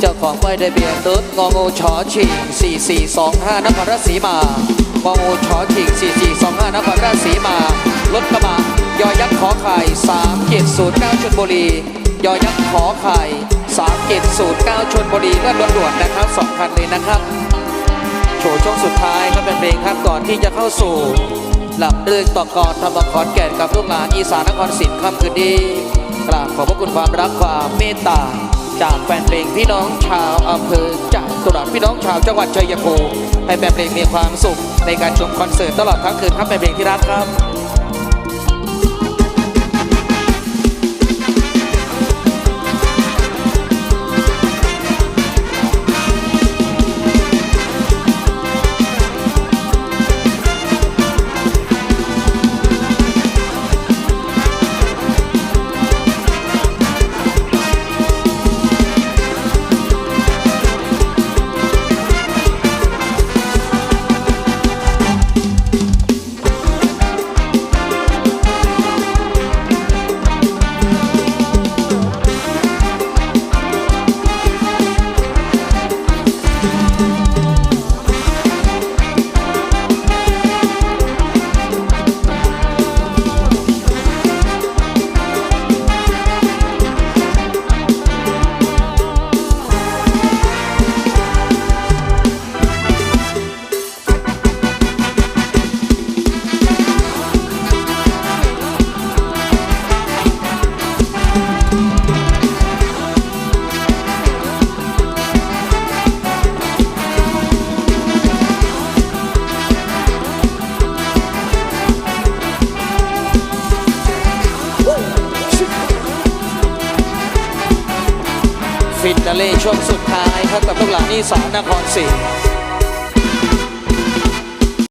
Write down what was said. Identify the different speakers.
Speaker 1: เจ้าของป้ายทะเบียนรถงองูชอชิง4425นครราชสีมางองูชอชิง4425นครราชสีมารถกระบะยอยักษ์ขอไข่3709ชลบุรียอยักษ์ขอไข่3709ชลบุรีเลื่อนด่วนนะครับสองคันเลยนะครับโชว์ช่วงสุดท้ายก็เป็นเพลงครับก่อนที่จะเข้าสู่หลับเรื่องต่อกรธรรมขอนแก่นกับลูกหลานอีสานนครศรีค่ำคืนนี้กราบขอบพระคุณความรักความเมตตา จากแฟนเพลงพี่น้องชาวอำเภอจากตุรัสพี่น้องชาวจังหวัดชัยภูมิให้แฟนเพลงมีความสุขในการชมคอนเสิร์ตตลอดทั้งคืนครับแฟนเพลงที่รักครับ ฟินนาเล่ช่วงสุดท้ายครับกับลูกหลานอีสอนนครศรี